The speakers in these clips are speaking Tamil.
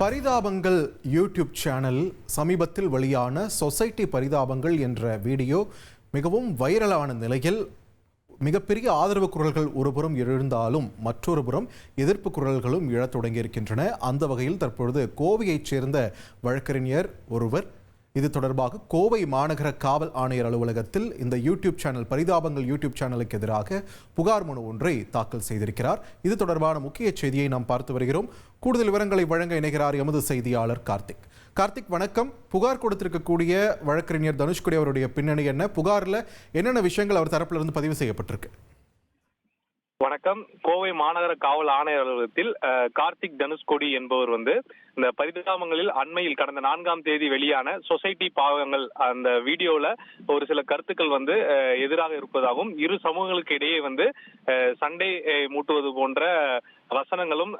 பரிதாபங்கள் யூடியூப் சேனல் சமீபத்தில் வெளியான சொசைட்டி பரிதாபங்கள் என்ற வீடியோ மிகவும் வைரலான நிலையில் மிகப்பெரிய ஆதரவு குரல்கள் ஒருபுறம் எழுந்தாலும் மற்றொரு புறம் எதிர்ப்பு குரல்களும் எழத் தொடங்கியிருக்கின்றன. அந்த வகையில் தற்பொழுது கோவையைச் சேர்ந்த வழக்கறிஞர் ஒருவர் இது தொடர்பாக கோவை மாநகர காவல் ஆணையர் அலுவலகத்தில் இந்த யூடியூப் சேனல் பரிதாபங்கள் யூடியூப் சேனலுக்கு எதிராக புகார் மனு ஒன்றை தாக்கல் செய்திருக்கிறார். இது தொடர்பான முக்கிய செய்தியை நாம் பார்த்து வருகிறோம். கூடுதல் விவரங்களை வழங்க இணைகிறார் எமது செய்தியாளர் கார்த்திக். கார்த்திக் வணக்கம். புகார் கொடுத்திருக்கக்கூடிய வழக்கறிஞர் தனுஷ்குடி அவருடைய பின்னணி என்ன? புகாரில் என்னென்ன விஷயங்கள் அவர் தரப்பிலிருந்து பதிவு செய்யப்பட்டிருக்கு? வணக்கம். கோவை மாநகர காவல் ஆணையர் அலுவலகத்தில் கார்த்திக் தனுஷ்கோடி என்பவர் வந்து இந்த பரிதாபங்களில் அண்மையில் கடந்த நான்காம் தேதி வெளியான சொசைட்டி பாவங்கள் அந்த வீடியோல ஒரு சில கருத்துக்கள் வந்து எதிராக இருப்பதாகவும் இரு சமூகங்களுக்கு இடையே வந்து சண்டை மூட்டுவது போன்ற வசனங்களும்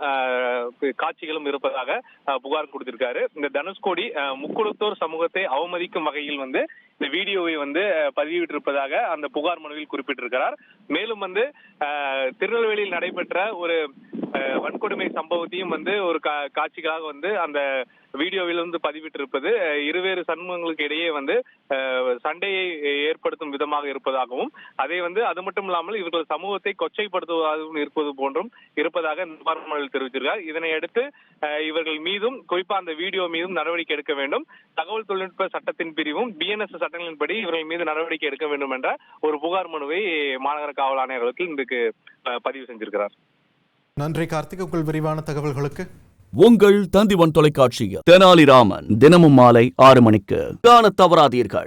காட்சிகளும் இருப்பதாக புகார் கொடுத்திருக்காரு. இந்த தனுஷ்கோடி முக்குளத்தோர் சமூகத்தை அவமதிக்கும் வகையில் வந்து இந்த வீடியோவை வந்து பதிவிட்டிருப்பதாக அந்த புகார் மனுவில் குறிப்பிட்டிருக்கிறார். மேலும் வந்து திருநெல்வேலியில் நடைபெற்ற ஒரு வன்கொடுமை சம்பவத்தையும் வந்து ஒரு கா- காட்சிகளாக வந்து அந்த வீடியோவில் வந்து பதிவிட்டிருப்பது இருவேறு சண்முகங்களுக்கு இடையே வந்து சண்டையை ஏற்படுத்தும் விதமாக இருப்பதாகவும் அதை வந்து அது மட்டும் இல்லாமல் இவர்கள் சமூகத்தை கொச்சைப்படுத்துவதாகவும் இருப்பது போன்றும் இருப்பதாக இந்த தெரிவித்திருக்கார் இதனை அடுத்து அஹ், இவர்கள் மீதும் குறிப்பா அந்த வீடியோ மீதும் நடவடிக்கை எடுக்க வேண்டும். தகவல் தொழில்நுட்ப சட்டத்தின் பிரிவும் பிஎன்எஸ் சட்டங்களின்படி இவர்கள் மீது நடவடிக்கை எடுக்க வேண்டும் என்ற ஒரு புகார் மனுவை மாநகர காவல் ஆணையர்களுக்கு இன்றைக்கு பதிவு செஞ்சிருக்கிறார். நன்றி கார்த்திக். உங்கள் விரிவான தகவல்களுக்கு. உங்கள் தந்திவன் தொலைக்காட்சியில் தெனாலிராமன் தினமும் மாலை ஆறு மணிக்கு. காணத் தவறாதீர்கள்.